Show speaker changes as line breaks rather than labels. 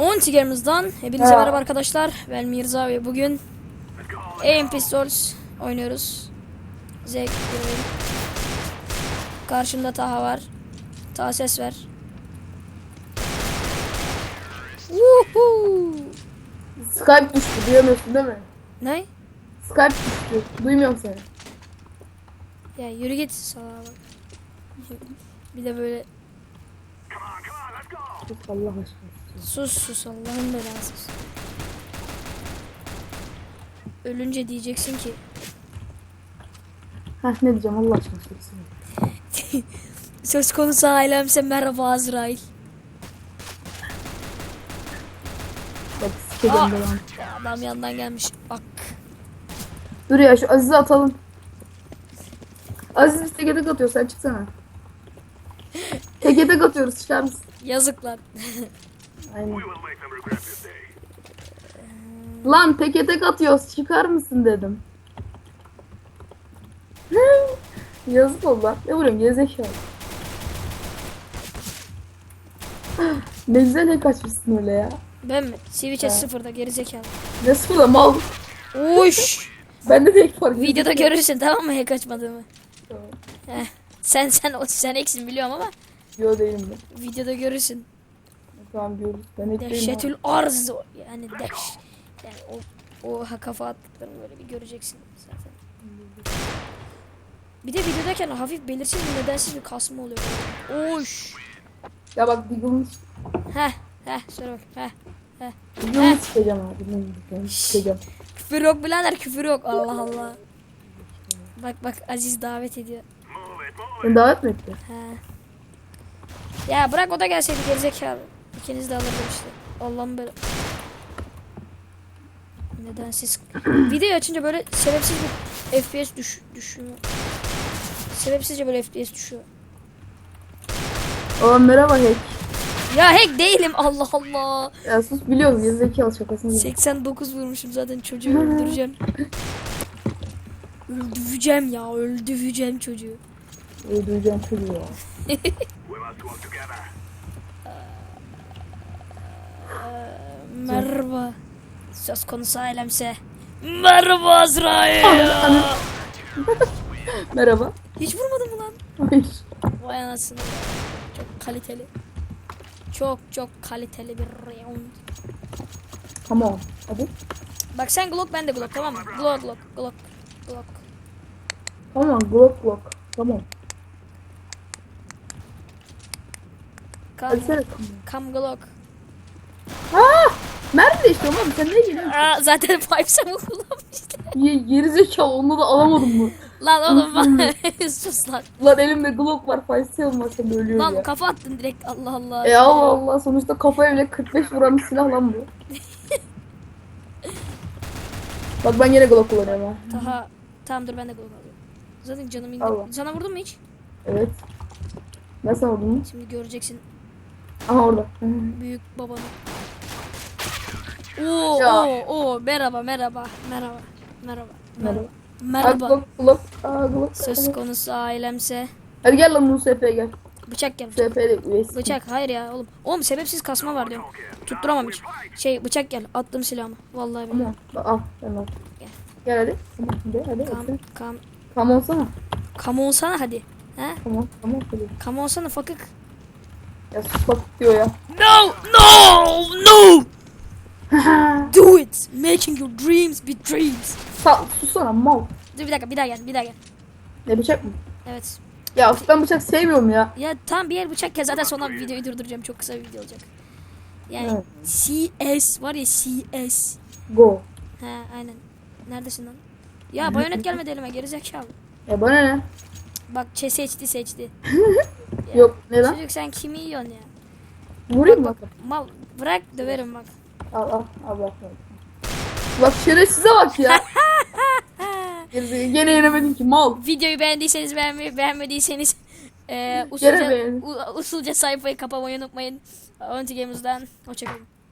Onti Gamers'dan hepinize
Ha.
merhaba arkadaşlar. Ben Mirza ve bugün Aim Pistols oynuyoruz. Zevk oyun. Karşımda Taha var. Taha ses ver. Woohoo!
Skype düştü duyamıyorsun değil mi?
Ne?
Skype düştü. Duymuyorum seni.
Ya yürü git salağa bak. Bir de böyle
Sus Allah aşkına.
sus sus Allah'ın belası. Ölünce diyeceksin ki
Heh ne diyeceğim Allah aşkına söylesene.
söz konusu ailemse merhaba Azrail.
Bak sikeceğim
Aa!
devam.
Adam yandan gelmiş. Bak.
Dur ya şu Aziz'i atalım. Aziz biz teke tek atıyor sen çıksana. Teke tek atıyoruz çıkar mısın?
Yazık lan.
Aynen. Lan teke tek atıyoruz çıkar mısın dedim. Yazık oldu lan. Ne vuruyorsun gerizekalı. ne güzel hack açmışsın öyle ya.
Ben mi? Switch'e sıfırda gerizekalı.
Ne sıfırla mal.
Uş.
Ben de hack var.
Videoda görürsün tamam mı hack açmadığımı.
Tamam.
Heh. Sen sen o sen eksin biliyorum ama
Yo değilim ben.
videoda görürsün.
Tamam görürüz. Ben değilim.
Dehşetül arz o- yani deş. Yani o o ha kafa attıklarını böyle bir göreceksin zaten. Bir de videodayken hafif belirsiz bir nedensiz bir kasma oluyor. böyle. Oş.
Ya bak Deagle'ını
Heh heh söyle bak heh.
Deagle'ını sikeceğim abi. Deagle'ını sikeceğim.
Küfür yok birader küfür yok Allah Allah. Bak bak Aziz davet ediyor.
Beni davet mi etti?
He. Ya bırak o da gelseydi gerizekalı. İkiniz de alırdım işte. Allah'ım böyle. Neden siz video açınca böyle sebepsiz bir FPS düş düşüyor. Sebepsizce böyle FPS düşüyor.
Aa merhaba hack.
Ya hack değilim Allah Allah.
Ya sus biliyoruz gerizekalı şakasını.
89 vurmuşum zaten çocuğu öldüreceğim. öldüreceğim ya öldüreceğim çocuğu.
Öldüreceğim çocuğu ya.
Merhaba. Söz konusu ailemse. Merhaba Azrail.
Merhaba.
Hiç vurmadın mı lan?
Hayır.
Vay anasını. Çok kaliteli. Çok çok kaliteli bir round.
Tamam. Hadi.
Bak sen Glock ben de Glock tamam mı? Glock Glock Glock Glock.
Tamam. Glock Glock. Tamam. Sen.
come Glock.
Aa! Mermi de işte oğlum sen ne geliyorsun?
Aa, zaten Five Seven kullanmıştı.
Ye, gerizekalı onu da alamadım mı?
lan oğlum bak. Sus lan.
Lan elimde Glock var. Faysal olmasa da ölüyorum
Lan
ya.
kafa attın direkt Allah Allah.
E Allah Allah sonuçta kafaya bile 45 vuran bir silah lan bu. Bak ben yine Glock kullanıyorum ha.
Daha tamam dur ben de Glock alıyorum. Zaten canım indi.
Allah.
Sana vurdum mu hiç?
Evet. Vurdum mu?
Şimdi göreceksin
Aha orada.
büyük babanı. Oo,
Ya.
oo, oo, merhaba, merhaba, merhaba, merhaba, merhaba,
Merhaba.
Merhaba.
Glock Glock. Aa Glock.
Söz konusu ailemse
Hadi gel lan bunu SP'ye gel.
bıçak gel.
SP'de üyesi.
Bıçak hayır ya oğlum. Oğlum sebepsiz kasma var diyorum. Tutturamam hiç. Şey bıçak gel. Attım silahımı. Vallahi billahi.
Tamam. Bak, Al ben al.
Gel.
Gel hadi. Tamam hadi hadi.
Kam
hadi.
kam
Tam olsana.
kam olsana hadi. He?
Tamam tamam hadi.
Kam olsana fakık.
Ya sus bak diyor ya.
No, no, no. Do it. Making your dreams be dreams.
Sa susana mal.
Dur bir dakika bir daha gel bir daha gel.
Ne bıçak mı?
Evet.
Ya ben bıçak sevmiyorum ya.
Ya tam bir yer bıçak gel zaten sonra videoyu durduracağım. Çok kısa bir video olacak. Yani
Evet.
CS var ya CS.
Go.
He aynen. Neredesin lan? Ya bayonet gelmedi elime gerizekalı.
Ya bana ne?
Bak çe seçti seçti. Ya,
Yok ne lan?
Çocuk sen kimi yiyorsun ya?
Vurayım?
Bak mal bırak döverim bak.
Al al al bak. bak. Şerefsize bak ya. Gene yenemedin ki mal.
Videoyu beğendiyseniz beğenmeyi beğenmediyseniz e, usulca, u- usulca sayfayı kapamayı unutmayın. Onti Gamers'dan hoşçakalın.